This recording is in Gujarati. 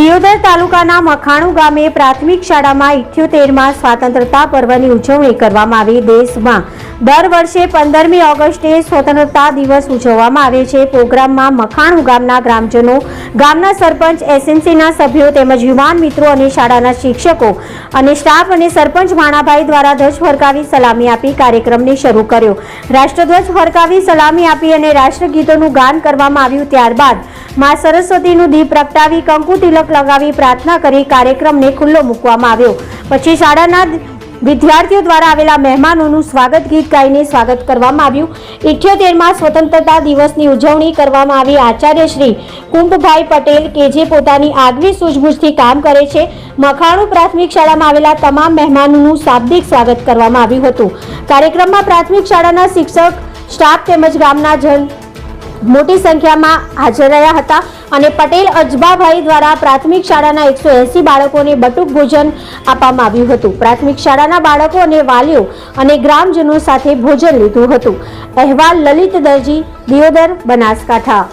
દિયોદર તાલુકાના મખાણુ ગામે પ્રાથમિક શાળામાં ઇઠ્યોતેરમાં સ્વતંત્રતા પર્વની ઉજવણી કરવામાં આવી. દેશમાં દર વર્ષે પંદરમી ઓગસ્ટે સ્વતંત્રતા દિવસ ઉજવવામાં આવે છે. પ્રોગ્રામમાં મખાણુ ગામના ગ્રામજનો, ગામના સરપંચ, એસએનસીના સભ્યો તેમજ યુવાન મિત્રો અને શાળાના શિક્ષકો અને સ્ટાફ અને સરપંચ માણાભાઈ દ્વારા ધ્વજ ફરકાવી સલામી આપી કાર્યક્રમને શરૂ કર્યો. રાષ્ટ્રધ્વજ ફરકાવી સલામી આપી અને રાષ્ટ્રગીતોનું ગાન કરવામાં આવ્યું. ત્યારબાદ મા સરસ્વતીનું દીપ પ્રગટાવી કંકુ તિલક લગાવી પ્રાર્થના કરી કાર્યક્રમને ખુલ્લો મૂકવામાં આવ્યો. પછી શાળાના વિદ્યાર્થીઓ દ્વારા આવેલા મહેમાનોનું સ્વાગત ગીત ગાઈને સ્વાગત કરવામાં આવ્યું. ઇઠ્યોતેરમાં સ્વતંત્રતા દિવસની ઉજવણી કરવામાં આવી. આચાર્ય શ્રી કુંભભાઈ પટેલ કે જે પોતાની આગવી સૂઝબૂછથી કામ કરે છે, મખાણુ પ્રાથમિક શાળામાં આવેલા તમામ મહેમાનોનું શાબ્દિક સ્વાગત કરવામાં આવ્યું હતું. કાર્યક્રમમાં પ્રાથમિક શાળાના શિક્ષક, સ્ટાફ તેમજ ગામના જન મોટી સંખ્યામાં હાજર રહ્યા હતા અને પટેલ અજબાભાઈ દ્વારા પ્રાથમિક શાળાના એકસો એસી બાળકોને બટુક ભોજન આપવામાં આવ્યું હતું. પ્રાથમિક શાળાના બાળકો અને વાલીઓ અને ગ્રામજનો સાથે ભોજન લીધું હતું. અહેવાલ લલિત દરજી, દિયોદર બનાસકાંઠા.